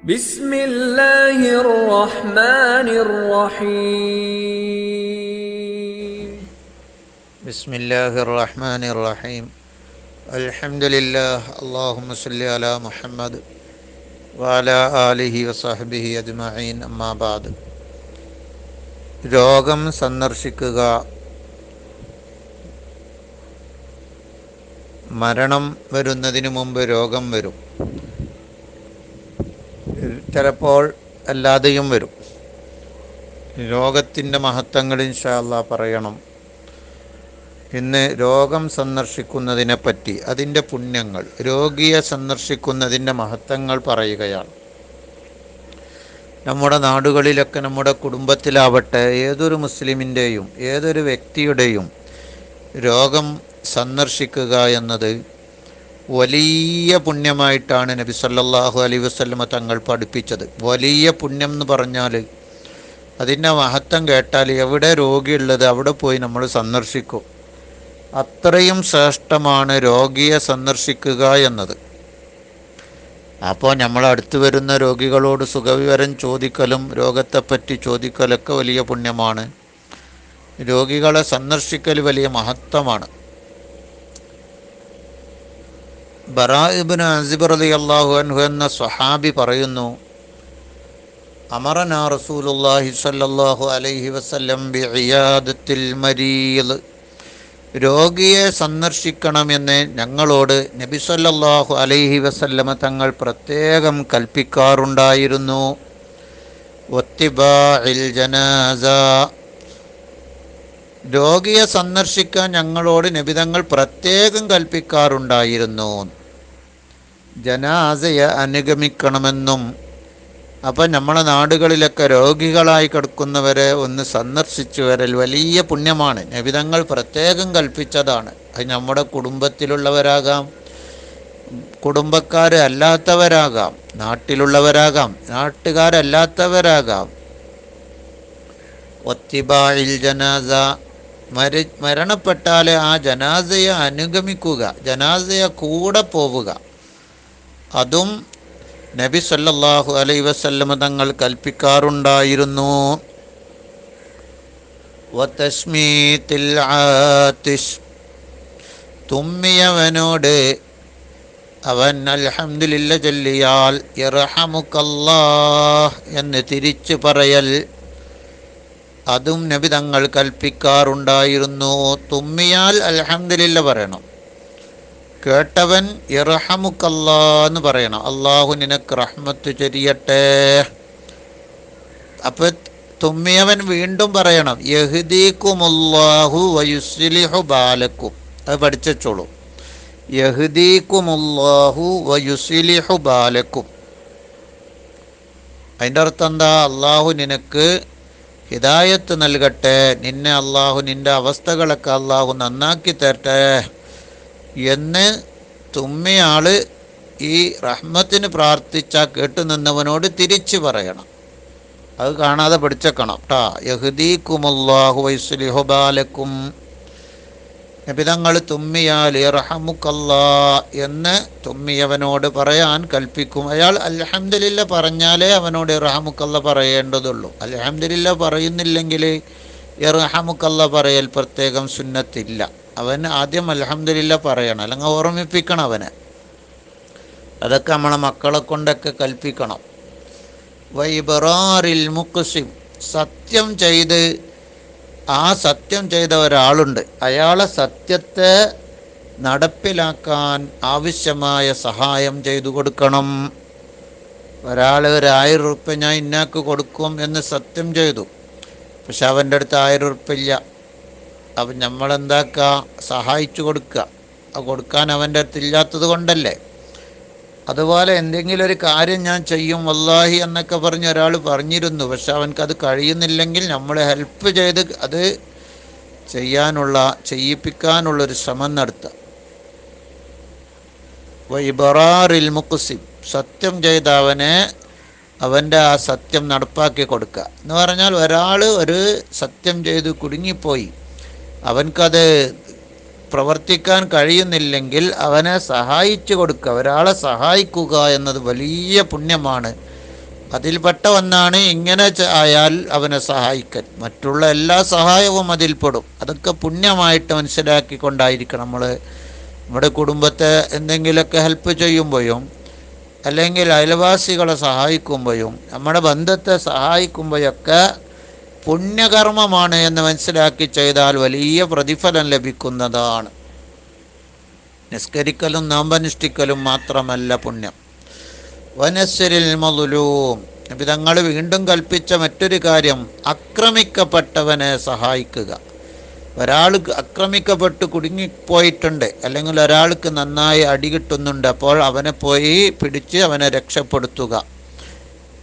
بسم الله الرحمن الرحيم بسم الله الرحمن الرحيم الحمد لله اللهم صل على محمد وعلى آله وصحبه أجمعين أما بعد രോഗം സന്ദർശിക്കുക മരണം വരുന്നതിന് മുമ്പ് രോഗം വരും ചിലപ്പോൾ അല്ലാതെയും വരും. രോഗത്തിന്റെ മഹത്വങ്ങൾ ഇൻഷാല്ല പറയണം. ഇന്ന് രോഗം സന്ദർശിക്കുന്നതിനെ പറ്റി അതിന്റെ പുണ്യങ്ങൾ രോഗിയെ സന്ദർശിക്കുന്നതിന്റെ മഹത്വങ്ങൾ പറയുകയാണ്. നമ്മുടെ നാടുകളിലൊക്കെ നമ്മുടെ കുടുംബത്തിലാവട്ടെ ഏതൊരു മുസ്ലിമിന്റെയും ഏതൊരു വ്യക്തിയുടെയും രോഗം സന്ദർശിക്കുക എന്നത് വലിയ പുണ്യമായിട്ടാണ് നബി സല്ലല്ലാഹു അലൈഹി വസല്ലമ തങ്ങൾ പഠിപ്പിച്ചത്. വലിയ പുണ്യം എന്ന് പറഞ്ഞാൽ അതിന്റെ മഹത്വം കേട്ടാൽ എവിടെ രോഗിയുള്ളത് അവിടെ പോയി നമ്മൾ സന്ദർശിക്കും. അത്രയും ശ്രേഷ്ഠമാണ് രോഗിയെ സന്ദർശിക്കുക എന്നത്. അപ്പോൾ നമ്മൾ അടുത്ത് വരുന്ന രോഗികളോട് സുഖവിവരം ചോദിക്കലും രോഗത്തെപ്പറ്റി ചോദിക്കലൊക്കെ വലിയ പുണ്യമാണ്. രോഗികളെ സന്ദർശിക്കൽ വലിയ മഹത്വമാണ്. ബറാഇബിന് അസിബ് അലി അള്ളാഹു അൻഹു എന്ന സ്വഹാബി പറയുന്നു അമറന റസൂലുല്ലാഹി സല്ലല്ലാഹു അലൈഹി വസല്ലം ബിഇയാദത്തിൽ മരീദ്. രോഗിയെ സന്ദർശിക്കണമെന്ന് ഞങ്ങളോട് നബി സല്ലല്ലാഹു അലൈഹി വസല്ലമ തങ്ങൾ പ്രത്യേകം കൽപ്പിക്കാറുണ്ടായിരുന്നു. ഒത്തിബാഇൽ ജനാസ. രോഗിയെ സന്ദർശിക്കാൻ ഞങ്ങളോട് നബിതങ്ങൾ പ്രത്യേകം കൽപ്പിക്കാറുണ്ടായിരുന്നു. ജനാസയെ അനുഗമിക്കണമെന്നും അപ്പം നമ്മളെ നാടുകളിലൊക്കെ രോഗികളായി കിടക്കുന്നവരെ ഒന്ന് സന്ദർശിച്ചു വരൽ വലിയ പുണ്യമാണ്. നബിതങ്ങൾ പ്രത്യേകം കൽപ്പിച്ചതാണ്. അത് നമ്മുടെ കുടുംബത്തിലുള്ളവരാകാം കുടുംബക്കാർ അല്ലാത്തവരാകാം നാട്ടിലുള്ളവരാകാം നാട്ടുകാരല്ലാത്തവരാകാം. ഒത്തിബായിൽ ജനാസ മരി മരണപ്പെട്ടാൽ ആ ജനാസയെ അനുഗമിക്കുക ജനാസയെ കൂടെ പോവുക. അതും നബി സല്ലല്ലാഹു അലൈ വസല്ലമ തങ്ങൾ കൽപ്പിക്കാറുണ്ടായിരുന്നു. തുമ്മിയവനോട് അവൻ അൽഹംദുലില്ല ചൊല്ലിയാൽ ഇറഹമുക്കല്ലാഹ് എന്ന് തിരിച്ചു പറയൽ. അതും നബി തങ്ങൾ കൽപ്പിക്കാറുണ്ടായിരുന്നു. തുമ്മിയാൽ അൽഹംദുലില്ല പറയണം. കേട്ടവൻ എന്ന് പറയണം. അള്ളാഹു നിനക്ക് റഹ്മത്ത് ചൊരിയട്ടെ. അപ്പൊ തുമ്മിയവൻ വീണ്ടും പറയണം. യഹ്ദീക്കുമുല്ലാഹു വയുസ്ലിഹു ബാലക്കും. അത് പഠിച്ചോളൂ യഹ്ദീക്കുമുല്ലാഹു വയുസ്ലിഹു ബാലക്കും. അതിന്റെ അർത്ഥം എന്താ? അള്ളാഹു നിനക്ക് ഹിദായത്ത് നൽകട്ടെ. നിന്നെ അള്ളാഹു നിന്റെ അവസ്ഥകളൊക്കെ അള്ളാഹു നന്നാക്കി തരട്ടെ. എന്ന് തുമ്മയാൾ ഈ റഹ്മത്തിന് പ്രാർത്ഥിച്ച കേട്ടു നിന്നവനോട് തിരിച്ചു പറയണം. അത് കാണാതെ പഠിച്ചേക്കണം ട്ടാ യഹുദീക്കുമല്ലാഹു വൈസ്ലിഹുബാലക്കും നബിതങ്ങൾ തുമ്മിയാൽ ഇറഹമുക്കല്ലാ എന്ന് തുമ്മിയവനോട് പറയാൻ കൽപ്പിക്കും. അയാൾ അലഹമ്മദില്ല പറഞ്ഞാലേ അവനോട് ഇറഹമുക്കല്ല പറയേണ്ടതുള്ളൂ. അലഹമ്മദില്ല പറയുന്നില്ലെങ്കിൽ ഇറഹമുക്കല്ല പറയൽ പ്രത്യേകം സുന്നത്തില്ല. അവൻ ആദ്യം അലഹമില്ല പറയണം. അല്ലെങ്കിൽ ഓർമ്മിപ്പിക്കണം അവനെ. അതൊക്കെ നമ്മളെ മക്കളെ കൊണ്ടൊക്കെ കൽപ്പിക്കണം. വൈബറാറിൽ മുക്കുസിം സത്യം ചെയ്ത് ആ സത്യം ചെയ്ത ഒരാളുണ്ട്. അയാളെ സത്യത്തെ നടപ്പിലാക്കാൻ ആവശ്യമായ സഹായം ചെയ്തു കൊടുക്കണം. ഒരാൾ ഒരു ആയിരം ഉറുപ്പ്യ ഞാൻ ഇന്നാക്ക് കൊടുക്കും എന്ന് സത്യം ചെയ്തു. പക്ഷെ അവന്റെ അടുത്ത് ആയിരം റുപ്യ ഇല്ല. അപ്പം നമ്മളെന്താക്കുക സഹായിച്ചു കൊടുക്കുക കൊടുക്കാൻ അവന്റെ അടുത്ത് ഇല്ലാത്തത് കൊണ്ടല്ലേ? അതുപോലെ എന്തെങ്കിലും ഒരു കാര്യം ഞാൻ ചെയ്യും വല്ലാഹി എന്നൊക്കെ പറഞ്ഞ് ഒരാൾ പറഞ്ഞിരുന്നു. പക്ഷെ അവനക്കത് കഴിയുന്നില്ലെങ്കിൽ നമ്മൾ ഹെൽപ്പ് ചെയ്ത് അത് ചെയ്യാനുള്ള ചെയ്യിപ്പിക്കാനുള്ളൊരു ശ്രമം നടത്തുക വൈബറാറിൽ മുക്കുസിം സത്യം ചെയ്ത അവനെ അവന്റെ ആ സത്യം നടപ്പാക്കി കൊടുക്കുക. എന്ന് പറഞ്ഞാൽ ഒരാൾ ഒരു സത്യം ചെയ്ത് കുടുങ്ങിപ്പോയി. അവൻക്കത് പ്രവർത്തിക്കാൻ കഴിയുന്നില്ലെങ്കിൽ അവനെ സഹായിച്ചു കൊടുക്കുക ഒരാളെ സഹായിക്കുക എന്നത് വലിയ പുണ്യമാണ്. അതിൽപ്പെട്ട ഒന്നാണ് ഇങ്ങനെ ആയാൽ അവനെ സഹായിക്കൽ. മറ്റുള്ള എല്ലാ സഹായവും അതിൽപ്പെടും. അതൊക്കെ പുണ്യമായിട്ട് മനസ്സിലാക്കിക്കൊണ്ടായിരിക്കണം നമ്മൾ നമ്മുടെ കുടുംബത്തെ എന്തെങ്കിലുമൊക്കെ ഹെൽപ്പ് ചെയ്യുമ്പോഴും അല്ലെങ്കിൽ അയൽവാസികളെ സഹായിക്കുമ്പോഴും നമ്മുടെ ബന്ധത്തെ സഹായിക്കുമ്പോഴൊക്കെ പുണ്യകർമ്മമാണ് എന്ന് മനസ്സിലാക്കി ചെയ്താൽ വലിയ പ്രതിഫലം ലഭിക്കുന്നതാണ്. നിസ്കരിക്കലും നാമ്പനുഷ്ഠിക്കലും മാത്രമല്ല പുണ്യം. വനശ്വരിൽ മതുലൂം നബി തങ്ങൾ വീണ്ടും കൽപ്പിച്ച മറ്റൊരു കാര്യം അക്രമിക്കപ്പെട്ടവനെ സഹായിക്കുക. ഒരാൾ അക്രമിക്കപ്പെട്ട് കുടുങ്ങിപ്പോയിട്ടുണ്ട് അല്ലെങ്കിൽ ഒരാൾക്ക് നന്നായി അടി കിട്ടുന്നുണ്ട് അപ്പോൾ അവനെ പോയി പിടിച്ച് അവനെ രക്ഷപ്പെടുത്തുക.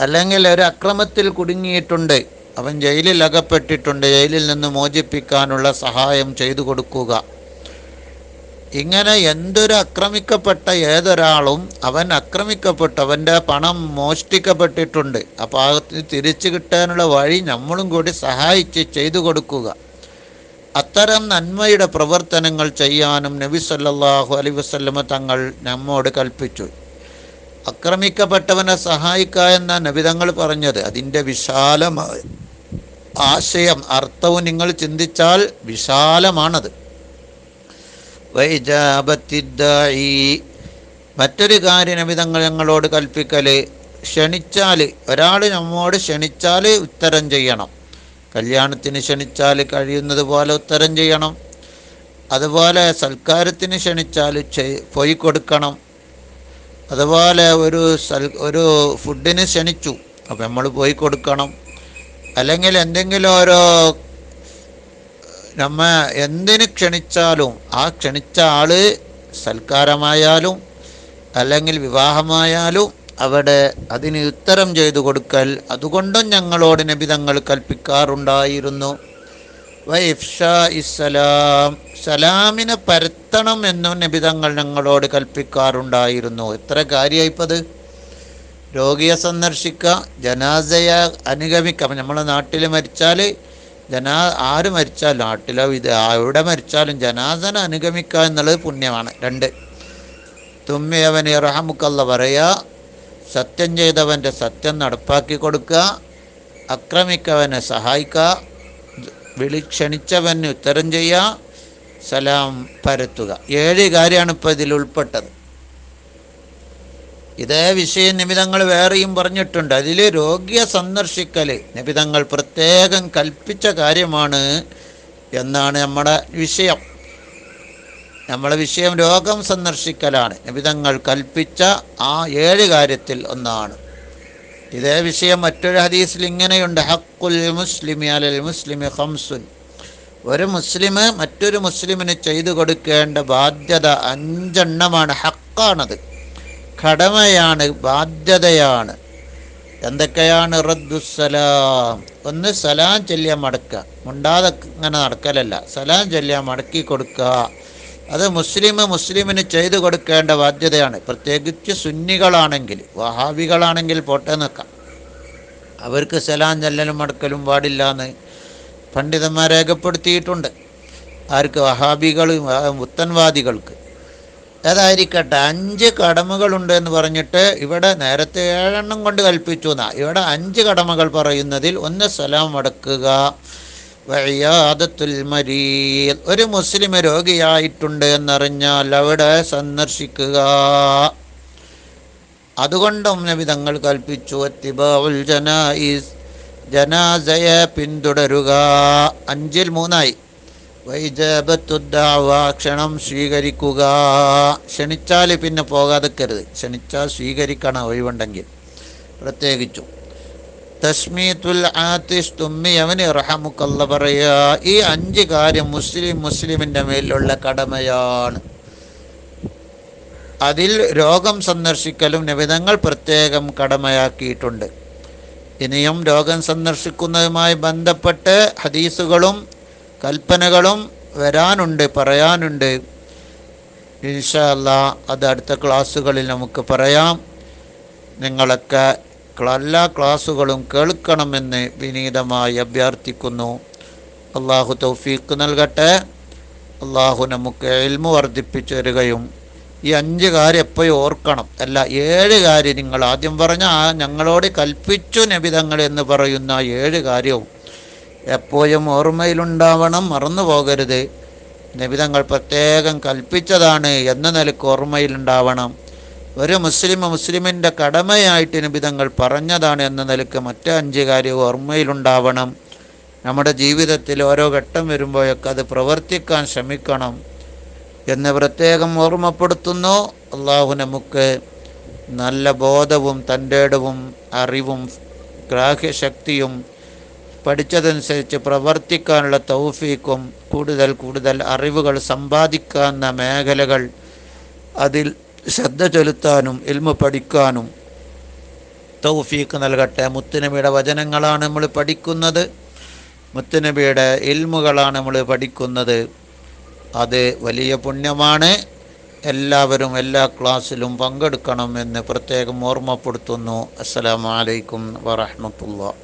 അല്ലെങ്കിൽ ഒരു അക്രമത്തിൽ കുടുങ്ങിയിട്ടുണ്ട് അവൻ ജയിലിൽ അകപ്പെട്ടിട്ടുണ്ട്. ജയിലിൽ നിന്ന് മോചിപ്പിക്കാനുള്ള സഹായം ചെയ്തു കൊടുക്കുക. ഇങ്ങനെ എന്തൊരു അക്രമിക്കപ്പെട്ട ഏതൊരാളും അവൻ ആക്രമിക്കപ്പെട്ടു. അവന്റെ പണം മോഷ്ടിക്കപ്പെട്ടിട്ടുണ്ട്. അപ്പോൾ അത് തിരിച്ചു കിട്ടാനുള്ള വഴി നമ്മളും കൂടി സഹായിച്ച് ചെയ്തു കൊടുക്കുക. അത്തരം നന്മയുടെ പ്രവർത്തനങ്ങൾ ചെയ്യാനും നബി സല്ലാഹു അലൈ വസല്ലമ തങ്ങൾ നമ്മോട് കൽപ്പിച്ചു. അക്രമിക്കപ്പെട്ടവനെ സഹായിക്കുക എന്ന നബിതങ്ങൾ പറഞ്ഞത്. അതിന്റെ വിശാലമായ ആശയം അർത്ഥവും നിങ്ങൾ ചിന്തിച്ചാൽ വിശാലമാണത്. വൈജാപത്തിദ്ദായി. മറ്റൊരു കാര്യം നബിതങ്ങൾ ഞങ്ങളോട് കൽപ്പിക്കൽ ക്ഷണിച്ചാൽ ഒരാൾ നമ്മോട് ക്ഷണിച്ചാൽ ഉത്തരം ചെയ്യണം. കല്യാണത്തിന് ക്ഷണിച്ചാൽ കഴിയുന്നത് പോലെ ഉത്തരം ചെയ്യണം. അതുപോലെ സൽക്കാരത്തിന് ക്ഷണിച്ചാൽ പോയി കൊടുക്കണം. അതുപോലെ ഒരു സൽ ഒരു ഫുഡിന് ക്ഷണിച്ചു അപ്പോൾ നമ്മൾ പോയി കൊടുക്കണം. അല്ലെങ്കിൽ എന്തെങ്കിലും ഓരോ നമ്മ എന്തിന് ക്ഷണിച്ചാലും ആ ക്ഷണിച്ച ആൾ സൽക്കാരമായാലും അല്ലെങ്കിൽ വിവാഹമായാലും അവിടെ അതിന് ഉത്തരം ചെയ്തു കൊടുക്കൽ അതുകൊണ്ടും ഞങ്ങളോട് നബി തങ്ങൾ കൽപ്പിക്കാറുണ്ടായിരുന്നു. ഇസ്സലാം സലാമിനെ പരത്തണം എന്നും നബി തങ്ങൾ ഞങ്ങളോട് കൽപ്പിക്കാറുണ്ടായിരുന്നു. എത്ര കാര്യമായിപ്പത്? രോഗിയെ സന്ദർശിക്കുക ജനാസയെ അനുഗമിക്കുക. നമ്മളെ നാട്ടിൽ മരിച്ചാൽ ജനാ ആര് മരിച്ചാലും നാട്ടിലോ ഇത് എവിടെ മരിച്ചാലും ജനാസനെ അനുഗമിക്കുക എന്നുള്ളത് പുണ്യമാണ്. രണ്ട് തുമ്മിയവൻ ഇറഹമുക്കല്ല പറയുക സത്യം ചെയ്തവന്റെ സത്യം നടപ്പാക്കി കൊടുക്കുക അക്രമിക്കവനെ സഹായിക്കുക വിളി ക്ഷണിച്ചവന് ഉത്തരം ചെയ്യുക സലാം പരത്തുക. ഏഴ് കാര്യമാണ് ഇപ്പോൾ ഇതിൽ ഉൾപ്പെട്ടത്. ഇതേ വിഷയം നിമിതങ്ങൾ വേറെയും പറഞ്ഞിട്ടുണ്ട്. അതിൽ രോഗിയെ സന്ദർശിക്കൽ നിമിതങ്ങൾ പ്രത്യേകം കൽപ്പിച്ച കാര്യമാണ് എന്നാണ് നമ്മുടെ വിഷയം. നമ്മളെ വിഷയം രോഗം സന്ദർശിക്കലാണ്. നിമിതങ്ങൾ കൽപ്പിച്ച ആ ഏഴ് കാര്യത്തിൽ ഒന്നാണ്. ഇതേ വിഷയം മറ്റൊരു ഹദീസിൽ ഇങ്ങനെയുണ്ട്. ഹക്കുൽ മുസ്ലിമി അലൽ മുസ്ലിമി ഹംസുൻ ഒരു മുസ്ലിം മറ്റൊരു മുസ്ലിമിന് ചെയ്തു കൊടുക്കേണ്ട ബാധ്യത അഞ്ചെണ്ണമാണ്. ഹക്കാണത്. കടമയാണ് ബാധ്യതയാണ്. എന്തൊക്കെയാണ് റദ്ദുസലാം ഒന്ന് സലാം ചൊല്ലിയാൽ മടക്കുക. മുണ്ടാതെ ഇങ്ങനെ നടക്കലല്ല. സലാം ചൊല്ലിയാൽ മടക്കി കൊടുക്കുക. അത് മുസ്ലിം മുസ്ലിമിന് ചെയ്തു കൊടുക്കേണ്ട ബാധ്യതയാണ്. പ്രത്യേകിച്ച് സുന്നികളാണെങ്കിൽ വഹാബികളാണെങ്കിൽ പോട്ടെ നിൽക്കാം അവർക്ക് സലാം ചൊല്ലലും മടക്കലും പാടില്ല എന്ന് പണ്ഡിതന്മാർ രേഖപ്പെടുത്തിയിട്ടുണ്ട്. ആർക്ക് വഹാബികൾ പുത്തൻവാദികൾക്ക് ഏതായിരിക്കട്ടെ അഞ്ച് കടമകളുണ്ട് എന്ന് പറഞ്ഞിട്ട് ഇവിടെ നേരത്തെ ഏഴെണ്ണം കൊണ്ട് കൽപ്പിച്ചു എന്നാ. ഇവിടെ അഞ്ച് കടമകൾ പറയുന്നതിൽ ഒന്ന് സലാം മടക്കുക വഴിയാദത്തുൽ മരീൽ ഒരു മുസ്ലിം രോഗിയായിട്ടുണ്ട് എന്നറിഞ്ഞാൽ അവിടെ സന്ദർശിക്കുക. അതുകൊണ്ടും നബി തങ്ങൾ കൽപ്പിച്ചു ജനായിസ് ജനാസയെ പിന്തുടരുക. അഞ്ചിൽ മൂന്നായി. ക്ഷണം സ്വീകരിക്കുക. ക്ഷണിച്ചാൽ പിന്നെ പോകാതെക്കരുത്. ക്ഷണിച്ചാൽ സ്വീകരിക്കണം ഒഴിവുണ്ടെങ്കിൽ. പ്രത്യേകിച്ചും. തസ്മീത്തുൽ ആത്തിസ് തുമ്മി അവന് റഹമുക്കല്ല പറയുക. ഈ അഞ്ച് കാര്യം മുസ്ലിം മുസ്ലിമിന്റെ മേലുള്ള കടമയാണ്. അതിൽ രോഗം സന്ദർശിക്കലും നിബിധങ്ങൾ പ്രത്യേകം കടമയാക്കിയിട്ടുണ്ട്. ഇനിയും രോഗം സന്ദർശിക്കുന്നതുമായി ബന്ധപ്പെട്ട് ഹദീസുകളും കൽപ്പനകളും വരാനുണ്ട് പറയാനുണ്ട്. ഇൻഷല്ല അത് അടുത്ത ക്ലാസ്സുകളിൽ നമുക്ക് പറയാം. നിങ്ങളൊക്കെ എല്ലാ ക്ലാസ്സുകളും കേൾക്കണമെന്ന് വിനീതമായി അഭ്യർത്ഥിക്കുന്നു. അള്ളാഹു തൗഫീക്ക് നൽകട്ടെ. അള്ളാഹു നമുക്ക് എൽമു വർദ്ധിപ്പിച്ചു തരികയും ഈ അഞ്ച് കാര്യം എപ്പോഴും ഓർക്കണം. അല്ല ഏഴ് കാര്യം നിങ്ങൾ ആദ്യം പറഞ്ഞ ഞങ്ങളോട് കൽപ്പിച്ചു നബിതങ്ങൾ എന്ന് പറയുന്ന ഏഴ് കാര്യവും എപ്പോഴും ഓർമ്മയിലുണ്ടാവണം മറന്നു പോകരുത്. നിബിതങ്ങൾ പ്രത്യേകം കൽപ്പിച്ചതാണ് എന്ന നിലയ്ക്ക് ഓർമ്മയിലുണ്ടാവണം. ഒരു മുസ്ലിം മുസ്ലിമിന്റെ കടമയായിട്ട് നിബിതങ്ങൾ പറഞ്ഞതാണ് എന്ന നിലയ്ക്ക് മറ്റേ അഞ്ച് കാര്യം ഓർമ്മയിലുണ്ടാവണം. നമ്മുടെ ജീവിതത്തിൽ ഓരോ ഘട്ടം വരുമ്പോഴൊക്കെ അത് പ്രവർത്തിക്കാൻ ശ്രമിക്കണം എന്ന് പ്രത്യേകം ഓർമ്മപ്പെടുത്തുന്നു അള്ളാഹു നമുക്ക്. നല്ല ബോധവും തന്റെടവും അറിവും ഗ്രാഹ്യശക്തിയും പഠിച്ചതനുസരിച്ച് പ്രവർത്തിക്കാനുള്ള തൗഫീക്കും കൂടുതൽ കൂടുതൽ അറിവുകൾ സമ്പാദിക്കാവുന്ന മേഖലകൾ അതിൽ ശ്രദ്ധ ചെലുത്താനും ഇൽമ പഠിക്കാനും തൗഫീക്ക് നൽകട്ടെ. മുത്തുനബിയുടെ വചനങ്ങളാണ് നമ്മൾ പഠിക്കുന്നത്. മുത്തുനബിയുടെ ഇൽമുകളാണ് നമ്മൾ പഠിക്കുന്നത്. അത് വലിയ പുണ്യമാണ്. എല്ലാവരും എല്ലാ ക്ലാസ്സിലും പങ്കെടുക്കണമെന്ന് പ്രത്യേകം ഓർമ്മപ്പെടുത്തുന്നു. അസ്സലാമു അലൈക്കും വറഹ്മത്തുള്ളാഹി.